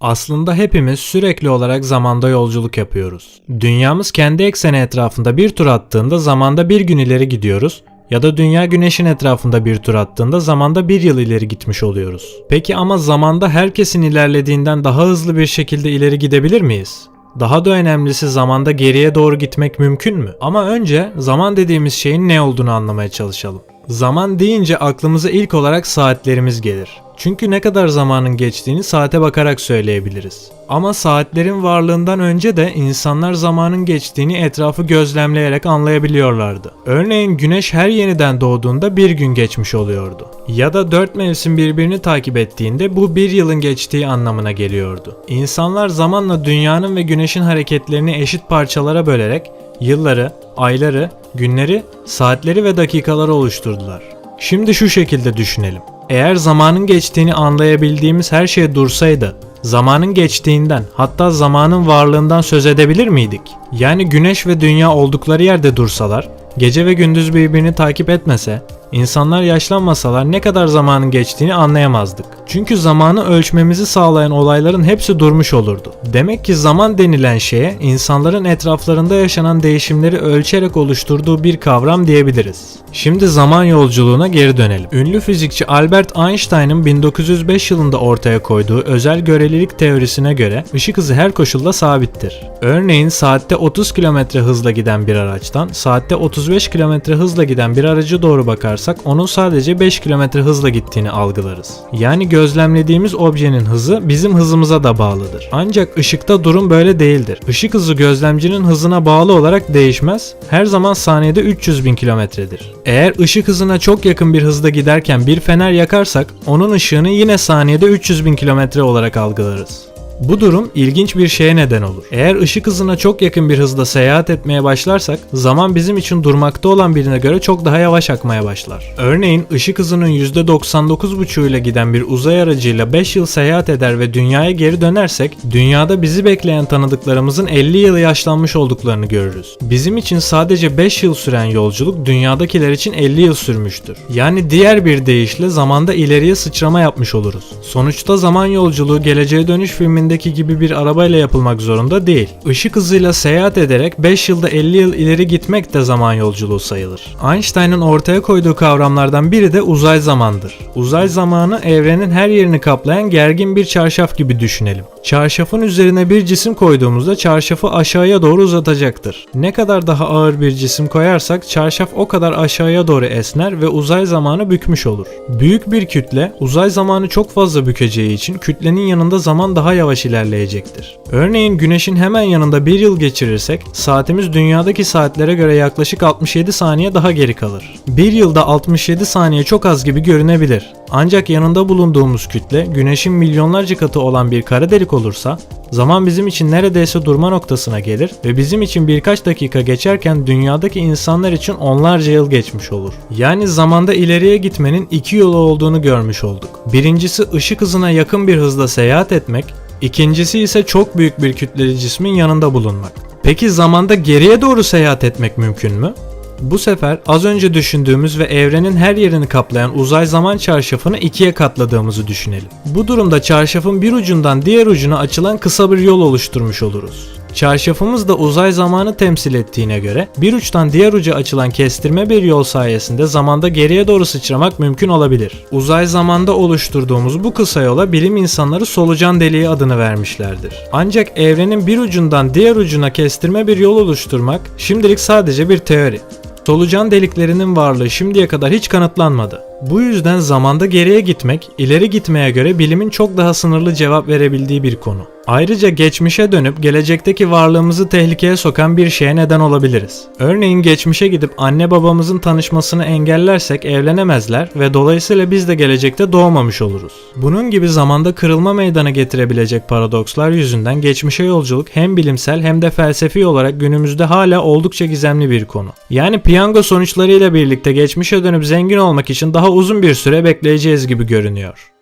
Aslında hepimiz sürekli olarak zamanda yolculuk yapıyoruz. Dünyamız kendi ekseni etrafında bir tur attığında zamanda bir gün ileri gidiyoruz ya da dünya güneşin etrafında bir tur attığında zamanda bir yıl ileri gitmiş oluyoruz. Peki ama zamanda herkesin ilerlediğinden daha hızlı bir şekilde ileri gidebilir miyiz? Daha da önemlisi zamanda geriye doğru gitmek mümkün mü? Ama önce zaman dediğimiz şeyin ne olduğunu anlamaya çalışalım. Zaman deyince aklımıza ilk olarak saatlerimiz gelir. Çünkü ne kadar zamanın geçtiğini saate bakarak söyleyebiliriz. Ama saatlerin varlığından önce de insanlar zamanın geçtiğini etrafı gözlemleyerek anlayabiliyorlardı. Örneğin güneş her yeniden doğduğunda bir gün geçmiş oluyordu. Ya da dört mevsim birbirini takip ettiğinde bu bir yılın geçtiği anlamına geliyordu. İnsanlar zamanla dünyanın ve güneşin hareketlerini eşit parçalara bölerek yılları, ayları, günleri, saatleri ve dakikaları oluşturdular. Şimdi şu şekilde düşünelim. Eğer zamanın geçtiğini anlayabildiğimiz her şey dursaydı, zamanın geçtiğinden hatta zamanın varlığından söz edebilir miydik? Yani güneş ve dünya oldukları yerde dursalar, gece ve gündüz birbirini takip etmese, insanlar yaşlanmasalar ne kadar zamanın geçtiğini anlayamazdık. Çünkü zamanı ölçmemizi sağlayan olayların hepsi durmuş olurdu. Demek ki zaman denilen şeye insanların etraflarında yaşanan değişimleri ölçerek oluşturduğu bir kavram diyebiliriz. Şimdi zaman yolculuğuna geri dönelim. Ünlü fizikçi Albert Einstein'ın 1905 yılında ortaya koyduğu özel görelilik teorisine göre ışık hızı her koşulda sabittir. Örneğin saatte 30 km hızla giden bir araçtan saatte 35 km hızla giden bir aracı doğru bakarsak onun sadece 5 km hızla gittiğini algılarız. Yani gözlemlediğimiz objenin hızı bizim hızımıza da bağlıdır. Ancak ışıkta durum böyle değildir. Işık hızı gözlemcinin hızına bağlı olarak değişmez. Her zaman saniyede 300 bin kilometredir. Eğer ışık hızına çok yakın bir hızda giderken bir fener yakarsak onun ışığını yine saniyede 300 bin kilometre olarak algılarız. Bu durum ilginç bir şeye neden olur. Eğer ışık hızına çok yakın bir hızda seyahat etmeye başlarsak zaman bizim için durmakta olan birine göre çok daha yavaş akmaya başlar. Örneğin ışık hızının %99,5 ile giden bir uzay aracıyla 5 yıl seyahat eder ve dünyaya geri dönersek dünyada bizi bekleyen tanıdıklarımızın 50 yıl yaşlanmış olduklarını görürüz. Bizim için sadece 5 yıl süren yolculuk dünyadakiler için 50 yıl sürmüştür. Yani diğer bir deyişle zamanda ileriye sıçrama yapmış oluruz. Sonuçta zaman yolculuğu geleceğe dönüş filminde filmindeki gibi bir arabayla yapılmak zorunda değil. Işık hızıyla seyahat ederek 5 yılda 50 yıl ileri gitmek de zaman yolculuğu sayılır. Einstein'ın ortaya koyduğu kavramlardan biri de uzay zamandır. Uzay zamanı evrenin her yerini kaplayan gergin bir çarşaf gibi düşünelim. Çarşafın üzerine bir cisim koyduğumuzda çarşafı aşağıya doğru uzatacaktır. Ne kadar daha ağır bir cisim koyarsak çarşaf o kadar aşağıya doğru esner ve uzay zamanı bükmüş olur. Büyük bir kütle uzay zamanı çok fazla bükeceği için kütlenin yanında zaman daha yavaş ilerleyecektir. Örneğin güneşin hemen yanında bir yıl geçirirsek saatimiz dünyadaki saatlere göre yaklaşık 67 saniye daha geri kalır. Bir yılda 67 saniye çok az gibi görünebilir. Ancak yanında bulunduğumuz kütle güneşin milyonlarca katı olan bir kara delik olursa zaman bizim için neredeyse durma noktasına gelir ve bizim için birkaç dakika geçerken dünyadaki insanlar için onlarca yıl geçmiş olur. Yani zamanda ileriye gitmenin iki yolu olduğunu görmüş olduk. Birincisi ışık hızına yakın bir hızla seyahat etmek, ikincisi ise çok büyük bir kütleli cismin yanında bulunmak. Peki zamanda geriye doğru seyahat etmek mümkün mü? Bu sefer az önce düşündüğümüz ve evrenin her yerini kaplayan uzay zaman çarşafını ikiye katladığımızı düşünelim. Bu durumda çarşafın bir ucundan diğer ucuna açılan kısa bir yol oluşturmuş oluruz. Çarşafımız da uzay zamanı temsil ettiğine göre bir uçtan diğer uca açılan kestirme bir yol sayesinde zamanda geriye doğru sıçramak mümkün olabilir. Uzay zamanda oluşturduğumuz bu kısa yola bilim insanları solucan deliği adını vermişlerdir. Ancak evrenin bir ucundan diğer ucuna kestirme bir yol oluşturmak şimdilik sadece bir teori. Solucan deliklerinin varlığı şimdiye kadar hiç kanıtlanmadı. Bu yüzden zamanda geriye gitmek, ileri gitmeye göre bilimin çok daha sınırlı cevap verebildiği bir konu. Ayrıca geçmişe dönüp gelecekteki varlığımızı tehlikeye sokan bir şeye neden olabiliriz. Örneğin geçmişe gidip anne babamızın tanışmasını engellersek evlenemezler ve dolayısıyla biz de gelecekte doğmamış oluruz. Bunun gibi zamanda kırılma meydana getirebilecek paradokslar yüzünden geçmişe yolculuk hem bilimsel hem de felsefi olarak günümüzde hala oldukça gizemli bir konu. Yani piyango sonuçlarıyla birlikte geçmişe dönüp zengin olmak için daha uzun bir süre bekleyeceğiz gibi görünüyor.